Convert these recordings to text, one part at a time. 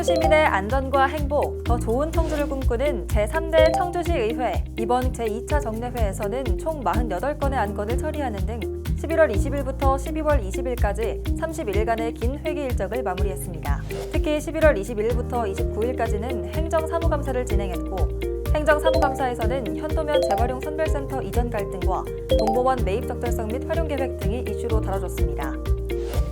안전과 행복, 더 좋은 청주를 꿈꾸는 제3대 청주시 의회. 이번 제2차 정례회에서는 총 48건의 안건을 처리하는 등 11월 20일부터 12월 20일까지 31일간의 긴 회기 일정을 마무리했습니다. 특히 11월 21일부터 29일까지는 행정사무감사를 진행했고 행정사무감사에서는 현도면 재활용 선별센터 이전 갈등과 공무원 매입 적절성 및 활용 계획 등이 이슈로 다뤄졌습니다.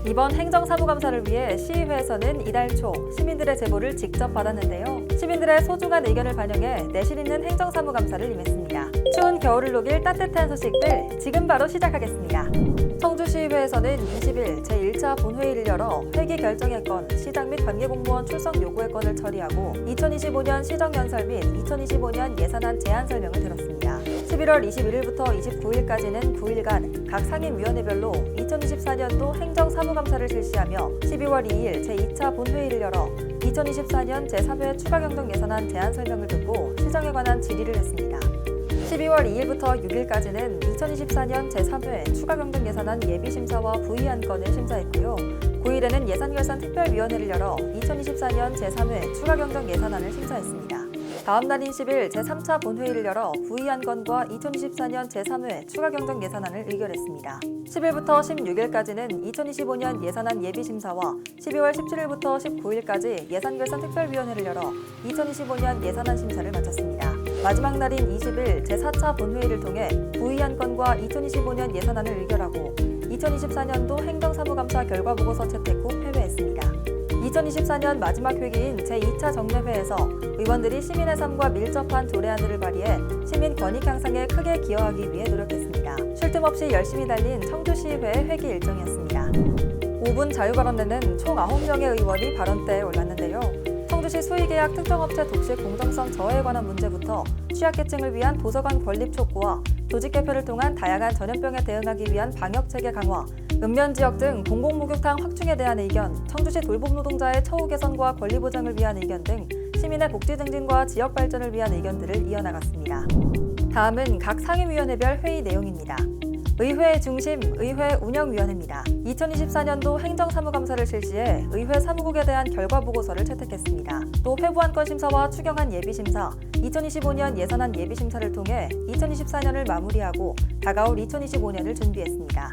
이번 행정사무감사를 위해 시의회에서는 이달 초 시민들의 제보를 직접 받았는데요. 시민들의 소중한 의견을 반영해 내실 있는 행정사무감사를 임했습니다. 추운 겨울을 녹일 따뜻한 소식들 지금 바로 시작하겠습니다. 청주시의회에서는 20일 제1차 본회의를 열어 회기 결정의 건, 시장 및 관계공무원 출석 요구의 건을 처리하고 2025년 시정연설 및 2025년 예산안 제안 설명을 들었습니다. 11월 21일부터 29일까지는 9일간 각 상임위원회별로 2024년도 행정사무감사를 실시하며 12월 2일 제2차 본회의를 열어 2024년 제3회 추가경정 예산안 제안 설명을 듣고 시정에 관한 질의를 했습니다. 12월 2일부터 6일까지는 2024년 제3회 추가경정 예산안 예비심사와 부의안건을 심사했고요. 9일에는 예산결산 특별위원회를 열어 2024년 제3회 추가경정 예산안을 심사했습니다. 다음 날인 10일 제3차 본회의를 열어 부의안건과 2024년 제3회 추가경정 예산안을 의결했습니다. 10일부터 16일까지는 2025년 예산안 예비심사와 12월 17일부터 19일까지 예산결산특별위원회를 열어 2025년 예산안 심사를 마쳤습니다. 마지막 날인 20일 제4차 본회의를 통해 부의안건과 2025년 예산안을 의결하고 2024년도 행정사무감사 결과 보고서 채택 후 폐회했습니다. 2024년 마지막 회기인 제2차 정례회에서 의원들이 시민의 삶과 밀접한 조례안들을 발의해 시민 권익 향상에 크게 기여하기 위해 노력했습니다. 쉴 틈 없이 열심히 달린 청주시의회 회기 일정이었습니다. 5분 자유발언에는 총 9명의 의원이 발언대에 올랐는데요. 청주시 수의계약 특정업체 독식 공정성 저해에 관한 문제부터 취약계층을 위한 도서관 건립 촉구와 조직 개편을 통한 다양한 전염병에 대응하기 위한 방역 체계 강화, 읍면 지역 등 공공 목욕탕 확충에 대한 의견, 청주시 돌봄 노동자의 처우 개선과 권리 보장을 위한 의견 등 시민의 복지 증진과 지역 발전을 위한 의견들을 이어나갔습니다. 다음은 각 상임위원회별 회의 내용입니다. 의회 중심 의회 운영위원회입니다. 2024년도 행정사무감사를 실시해 의회 사무국에 대한 결과 보고서를 채택했습니다. 또 회부안건 심사와 추경안 예비심사, 2025년 예산안 예비심사를 통해 2024년을 마무리하고 다가올 2025년을 준비했습니다.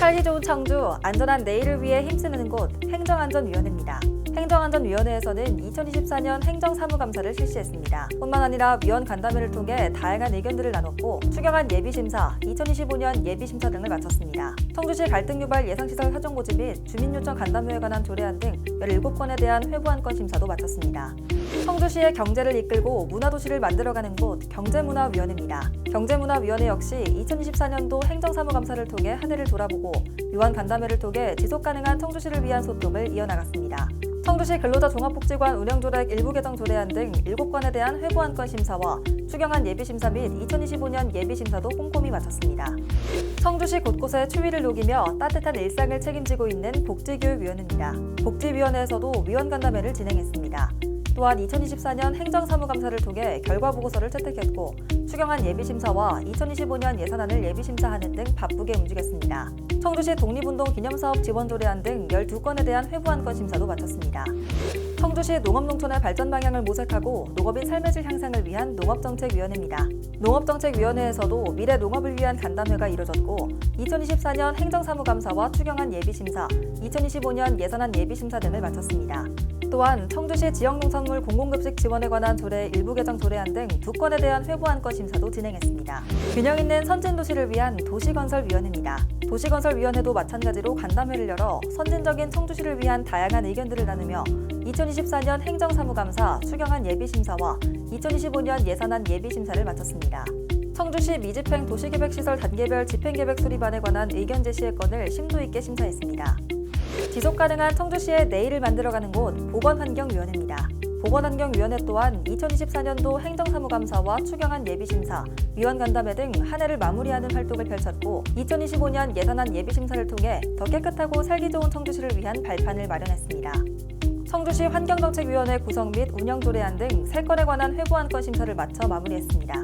살기 좋은 청주, 안전한 내일을 위해 힘쓰는 곳 행정안전위원회입니다. 행정안전위원회에서는 2024년 행정사무감사를 실시했습니다. 뿐만 아니라 위원 간담회를 통해 다양한 의견들을 나눴고 추경안 예비심사, 2025년 예비심사 등을 마쳤습니다. 청주시 갈등 유발 예상시설 사정 고지 및 주민요청 간담회에 관한 조례안 등 17건에 대한 회부안건 심사도 마쳤습니다. 청주시의 경제를 이끌고 문화도시를 만들어가는 곳 경제문화위원회입니다. 경제문화위원회 역시 2024년도 행정사무감사를 통해 한 해를 돌아보고 유한 간담회를 통해 지속가능한 청주시를 위한 소통을 이어나갔습니다. 청주시 근로자 종합복지관 운영조례 일부 개정 조례안 등 7건에 대한 회부안건 심사와 추경안 예비심사 및 2025년 예비심사도 꼼꼼히 마쳤습니다. 청주시 곳곳에 추위를 녹이며 따뜻한 일상을 책임지고 있는 복지교육위원회입니다. 복지위원회에서도 위원 간담회를 진행했습니다. 또한 2024년 행정사무감사를 통해 결과 보고서를 채택했고 추경안 예비심사와 2025년 예산안을 예비심사하는 등 바쁘게 움직였습니다. 청주시 독립운동 기념사업 지원 조례안 등 12건에 대한 회부안 건 심사도 마쳤습니다. 청주시 농업농촌의 발전 방향을 모색하고 농업인 삶의 질 향상을 위한 농업정책위원회입니다. 농업정책위원회에서도 미래 농업을 위한 간담회가 이뤄졌고 2024년 행정사무감사와 추경안 예비심사, 2025년 예산안 예비심사 등을 마쳤습니다. 또한 청주시 지역농산물 공공급식 지원에 관한 조례 일부 개정 조례안 등 두 건에 대한 회부안건 심사도 진행했습니다. 균형 있는 선진 도시를 위한 도시건설위원회입니다. 도시건설위원회도 마찬가지로 간담회를 열어 선진적인 청주시를 위한 다양한 의견들을 나누며 2024년 행정사무감사 추경안 예비심사와 2025년 예산안 예비심사를 마쳤습니다. 청주시 미집행 도시계획시설 단계별 집행계획 수립안에 관한 의견 제시의 건을 심도 있게 심사했습니다. 지속 가능한 청주시의 내일을 만들어가는 곳 보건환경위원회입니다. 보건환경위원회 또한 2024년도 행정사무감사와 추경안 예비심사, 위원 간담회 등 한 해를 마무리하는 활동을 펼쳤고 2025년 예산안 예비심사를 통해 더 깨끗하고 살기 좋은 청주시를 위한 발판을 마련했습니다. 청주시 환경정책위원회 구성 및 운영 조례안 등 3건에 관한 회부안건 심사를 마쳐 마무리했습니다.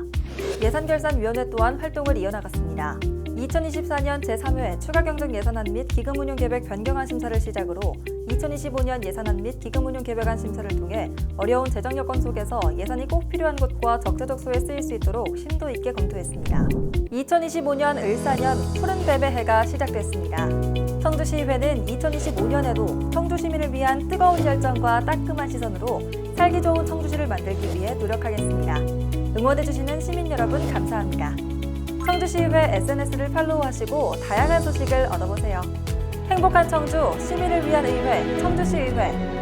예산결산위원회 또한 활동을 이어나갔습니다. 2024년 제3회 추가경정 예산안 및 기금운용 계획 변경안 심사를 시작으로 2025년 예산안 및 기금운용 계획안 심사를 통해 어려운 재정 여건 속에서 예산이 꼭 필요한 곳과 적재적소에 쓰일 수 있도록 심도 있게 검토했습니다. 2025년 을사년 푸른 뱀의 해가 시작됐습니다. 청주시의회는 2025년에도 청주 시민을 위한 뜨거운 열정과 따끔한 시선으로 살기 좋은 청주시를 만들기 위해 노력하겠습니다. 응원해주시는 시민 여러분 감사합니다. 청주시의회 SNS를 팔로우하시고 다양한 소식을 얻어보세요. 행복한 청주, 시민을 위한 의회, 청주시의회.